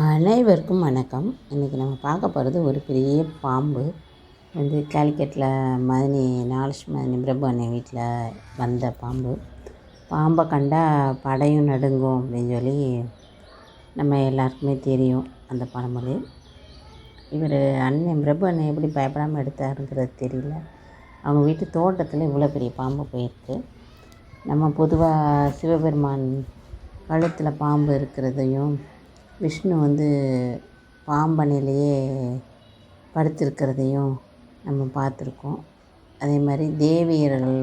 அனைவருக்கும் வணக்கம். இன்றைக்கி நம்ம பார்க்க போகிறது ஒரு பெரிய பாம்பு. வந்து கேலிக்கட்டில் மதினி நாலஷ் மதினி பிரபு அண்ணன் வீட்டில் வந்த பாம்பு. பாம்பை கண்டா படையும் நடுங்கும் அப்படின்னு சொல்லி நம்ம எல்லாருக்குமே தெரியும் அந்த பழமொழி. இவர் அண்ணன் பிரபு அண்ணன் எப்படி பயப்படாமல் எடுத்தாருங்கிறது தெரியல. அவங்க வீட்டு தோட்டத்தில் இவ்வளோ பெரிய பாம்பு போயிருக்கு. நம்ம பொதுவாக சிவபெருமான் கழுத்தில் பாம்பு இருக்கிறதையும் விஷ்ணு வந்து பாம்பனையிலேயே படுத்திருக்கிறதையும் நம்ம பார்த்துருக்கோம். அதே மாதிரி தேவியர்கள்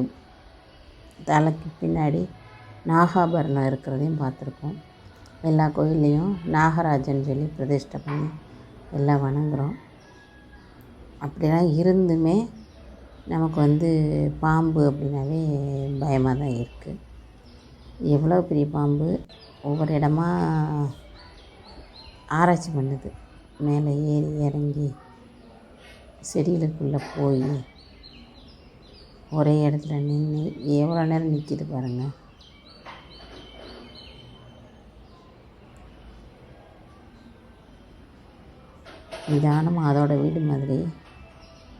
தலைக்கு பின்னாடி நாகாபரணம் இருக்கிறதையும் பார்த்துருக்கோம். எல்லா கோயில்லையும் நாகராஜன் சொல்லி பிரதிஷ்டை பண்ணி எல்லாம் வணங்குகிறோம் அப்படிலாம் இருந்துமே நமக்கு வந்து பாம்பு அப்படின்னாவே பயமாக தான் இருக்குது எவ்வளோ பெரிய பாம்பு? ஒவ்வொரு இடமா ஆராய்ச்சி பண்ணுது. மேலே ஏறி இறங்கி செடிகளுக்குள்ளே போய் ஒரே இடத்துல நின்று எவ்வளோ நேரம் நிற்கிது பாருங்கள் நிதானமாக அதோட வீடு மாதிரி.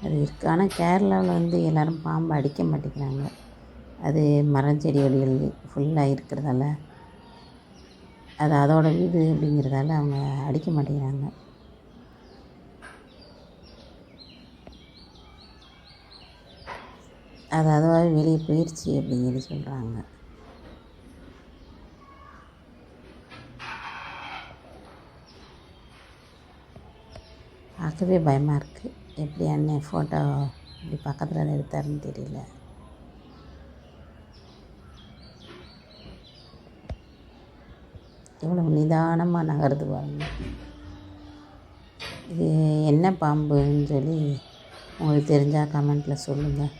அது இருக்குது ஆனால் கேரளாவில் வந்து எல்லோரும் பாம்பை அடிக்க மாட்டேங்கிறாங்க. அது மரம் செடி வழிகள் ஃபுல்லாக இருக்கிறதால. அது அதோட வீடு அப்படிங்கிறதால அவங்க அடிக்க மாட்டேங்கிறாங்க. அது அதுவாகவே வெளியே போயிடுச்சு அப்படின்னு சொல்லி சொல்கிறாங்க பார்க்கவே பயமாக இருக்குது எப்படி அண்ணன் ஃபோட்டோ இப்படி பக்கத்தில் எடுத்தாருன்னு தெரியல. எவ்வளோ நிதானமாக நகருது பாருங்க. இது என்ன பாம்புன்னு சொல்லி உங்களுக்கு தெரிஞ்சால் கமெண்ட்டில் சொல்லுங்கள்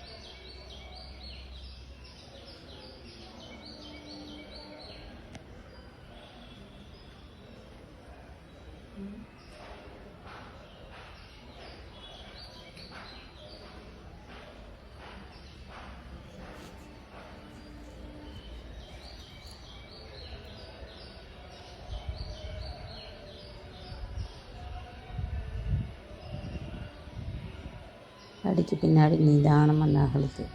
படிக்கு பின்னாடி நிதானமாக நகலுது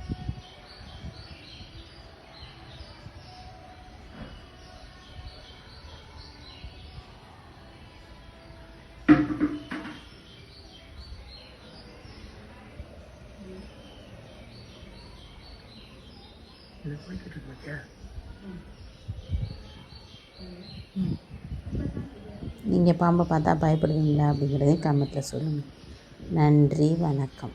நீங்கள் பாம்பை பார்த்தா பயப்படுவீங்களா அப்படிங்கிறதையும் கமெண்ட்டில் சொல்லுங்கள் நன்றி வணக்கம்.